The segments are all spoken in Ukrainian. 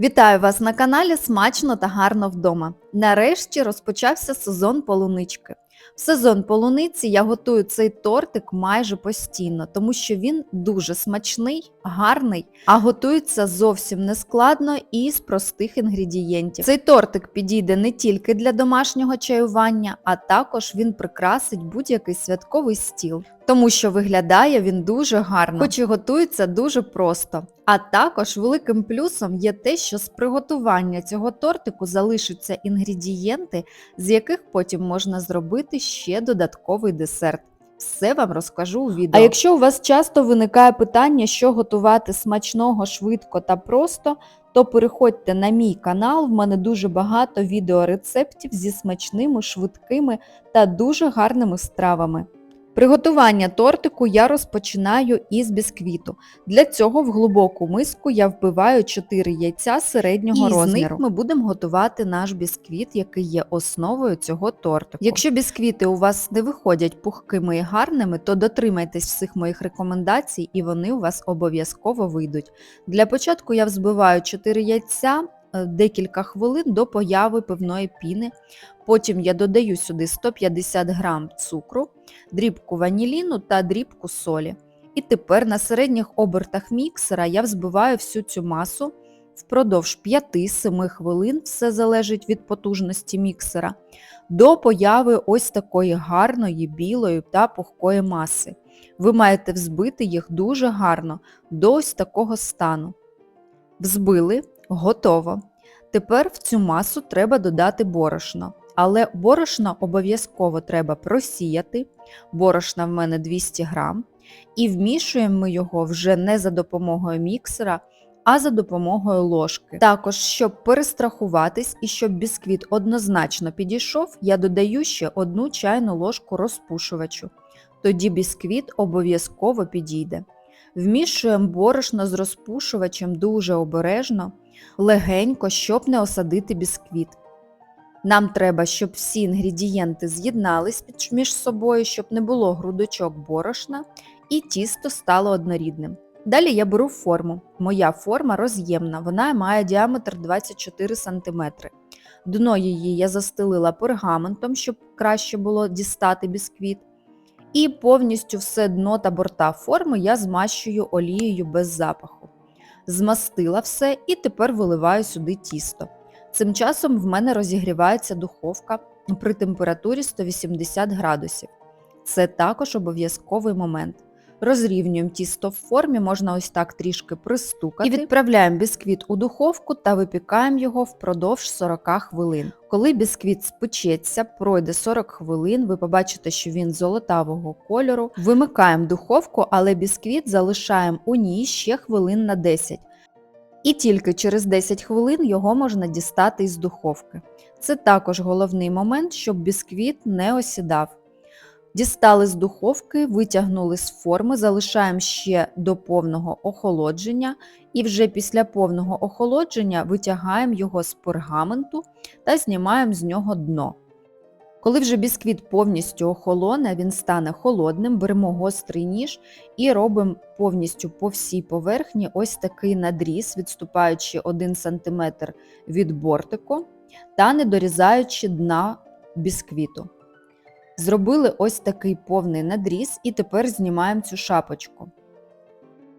Вітаю вас на каналі Смачно та гарно вдома. Нарешті розпочався сезон полунички. В сезон полуниці я готую цей тортик майже постійно, тому що він дуже смачний, гарний, а готується зовсім нескладно і з простих інгредієнтів. Цей тортик підійде не тільки для домашнього чаювання, а також він прикрасить будь-який святковий стіл, тому що виглядає він дуже гарно, хоч і готується дуже просто. А також великим плюсом є те, що з приготування цього тортику залишаться інгредієнти, з яких потім можна зробити ще додатковий десерт. Все вам розкажу у відео. А якщо у вас часто виникає питання, що готувати смачного, швидко та просто, то переходьте на мій канал, в мене дуже багато відеорецептів зі смачними, швидкими та дуже гарними стравами. Приготування тортику я розпочинаю із бісквіту. Для цього в глибоку миску я вбиваю 4 яйця середнього І з них ми будемо готувати наш бісквіт, який є основою цього тортику. Якщо бісквіти у вас не виходять пухкими і гарними, то дотримайтесь всіх моїх рекомендацій і вони у вас обов'язково вийдуть. Для початку я взбиваю 4 яйця декілька хвилин до появи пивної піни. Потім я додаю сюди 150 грам цукру, дрібку ваніліну та дрібку солі. І тепер на середніх обертах міксера я взбиваю всю цю масу впродовж 5-7 хвилин, все залежить від потужності міксера, до появи ось такої гарної білої та пухкої маси. Ви маєте взбити їх дуже гарно до ось такого стану. Взбили, готово. Тепер в цю масу треба додати борошно. Але борошно обов'язково треба просіяти. Борошна в мене 200 грам. І вмішуємо ми його вже не за допомогою міксера, а за допомогою ложки. Також, щоб перестрахуватись і щоб бісквіт однозначно підійшов, я додаю ще одну чайну ложку розпушувачу. Тоді бісквіт обов'язково підійде. Вмішуємо борошно з розпушувачем дуже обережно, легенько, щоб не осадити бісквіт. Нам треба, щоб всі інгредієнти з'єднались між собою, щоб не було грудочок борошна і тісто стало однорідним. Далі я беру форму. Моя форма роз'ємна, вона має діаметр 24 см. Дно її я застелила пергаментом, щоб краще було дістати бісквіт. І повністю все дно та борта форми я змащую олією без запаху. Змастила все і тепер виливаю сюди тісто. Цим часом в мене розігрівається духовка при температурі 180 градусів. Це також обов'язковий момент. Розрівнюємо тісто в формі, можна ось так трішки пристукати. І відправляємо бісквіт у духовку та випікаємо його впродовж 40 хвилин. Коли бісквіт спечеться, пройде 40 хвилин, ви побачите, що він золотавого кольору. Вимикаємо духовку, але бісквіт залишаємо у ній ще хвилин на 10. І тільки через 10 хвилин його можна дістати із духовки. Це також головний момент, щоб бісквіт не осідав. Дістали з духовки, витягнули з форми, залишаємо ще до повного охолодження і вже після повного охолодження витягаємо його з пергаменту та знімаємо з нього дно. Коли вже бісквіт повністю охолоне, він стане холодним, беремо гострий ніж і робимо повністю по всій поверхні ось такий надріз, відступаючи 1 см від бортику та не дорізаючи дна бісквіту. Зробили ось такий повний надріз і тепер знімаємо цю шапочку.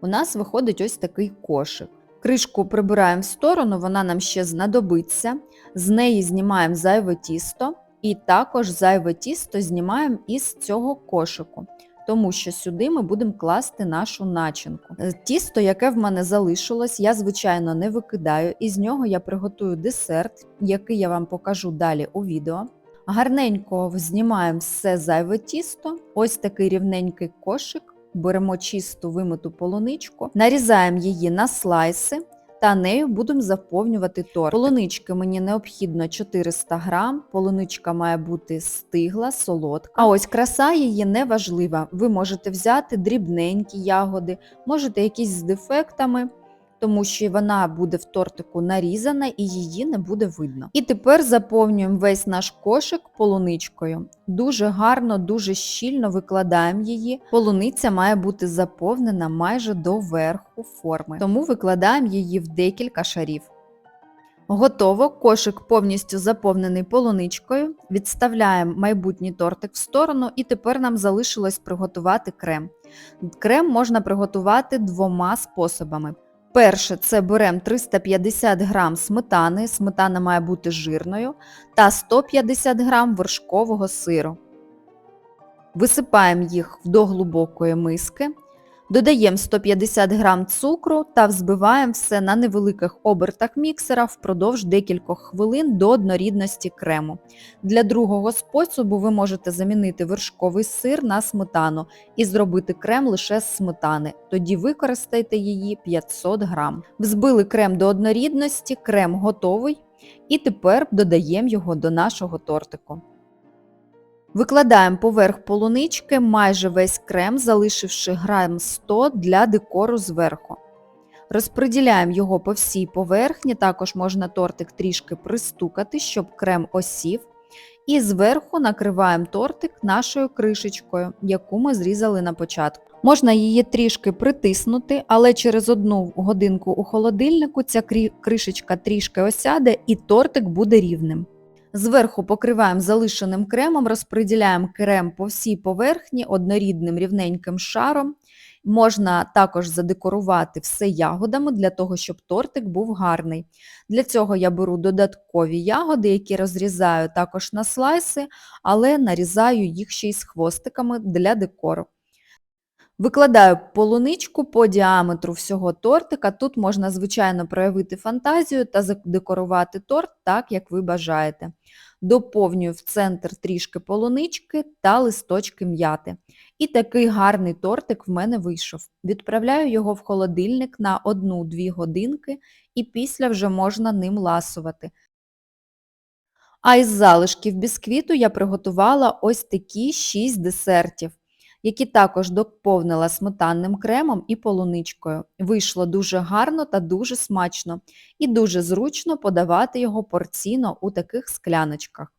У нас виходить ось такий кошик. Кришку прибираємо в сторону, вона нам ще знадобиться. З неї знімаємо зайве тісто і також зайве тісто знімаємо із цього кошику, тому що сюди ми будемо класти нашу начинку. Е, Тісто, яке в мене залишилось, я, звичайно, не викидаю, і з нього я приготую десерт, який я вам покажу далі у відео. Гарненько знімаємо все зайве тісто, ось такий рівненький кошик, беремо чисту вимиту полуничку, нарізаємо її на слайси та нею будемо заповнювати торт. Полунички мені необхідно 400 грам, полуничка має бути стигла, солодка. А ось краса її не важлива. Ви можете взяти дрібненькі ягоди, можете якісь з дефектами, тому що вона буде в тортику нарізана і її не буде видно. І тепер заповнюємо весь наш кошик полуничкою. Дуже гарно, дуже щільно викладаємо її. Полуниця має бути заповнена майже до верху форми, тому викладаємо її в декілька шарів. Готово, кошик повністю заповнений полуничкою. Відставляємо майбутній тортик в сторону і тепер нам залишилось приготувати крем. Крем можна приготувати двома способами. Перше, це беремо 350 г сметани, сметана має бути жирною, та 150 г вершкового сиру. Висипаємо їх до глибокої миски, додаємо 150 г цукру та взбиваємо все на невеликих обертах міксера впродовж декількох хвилин до однорідності крему. Для другого способу ви можете замінити вершковий сир на сметану і зробити крем лише з сметани. Тоді використайте її 500 г. Взбили крем до однорідності, крем готовий. І тепер додаємо його до нашого тортику. Викладаємо поверх полунички майже весь крем, залишивши грам 100 для декору зверху. Розподіляємо його по всій поверхні, також можна тортик трішки пристукати, щоб крем осів. І зверху накриваємо тортик нашою кришечкою, яку ми зрізали на початку. Можна її трішки притиснути, але через одну годинку у холодильнику ця кришечка трішки осяде і тортик буде рівним. Зверху покриваємо залишеним кремом, розподіляємо крем по всій поверхні однорідним рівненьким шаром. Можна також задекорувати все ягодами для того, щоб тортик був гарний. Для цього я беру додаткові ягоди, які розрізаю також на слайси, але нарізаю їх ще й з хвостиками для декору. Викладаю полуничку по діаметру всього тортика. Тут можна, звичайно, проявити фантазію та задекорувати торт так, як ви бажаєте. Доповнюю в центр трішки полунички та листочки м'яти. І такий гарний тортик в мене вийшов. Відправляю його в холодильник на 1-2 годинки і після вже можна ним ласувати. А із залишків бісквіту я приготувала ось такі 6 десертів які також доповнила сметанним кремом і полуничкою. Вийшло дуже гарно та дуже смачно і дуже зручно подавати його порційно у таких скляночках.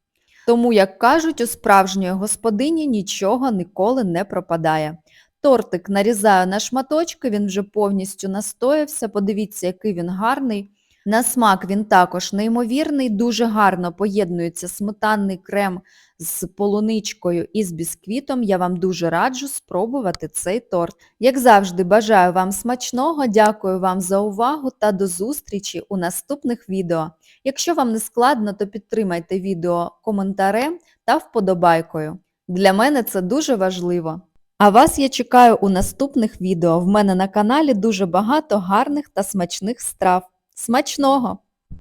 Тому, як кажуть, у справжньої господині нічого ніколи не пропадає. Тортик нарізаю на шматочки, він вже повністю настоявся. Подивіться, який він гарний. На смак він також неймовірний, дуже гарно поєднується сметанний крем з полуничкою і з бісквітом. Я вам дуже раджу спробувати цей торт. Як завжди, бажаю вам смачного, дякую вам за увагу та до зустрічі у наступних відео. Якщо вам не складно, то підтримайте відео коментарем та вподобайкою. Для мене це дуже важливо. А вас я чекаю у наступних відео. В мене на каналі дуже багато гарних та смачних страв. Смачного!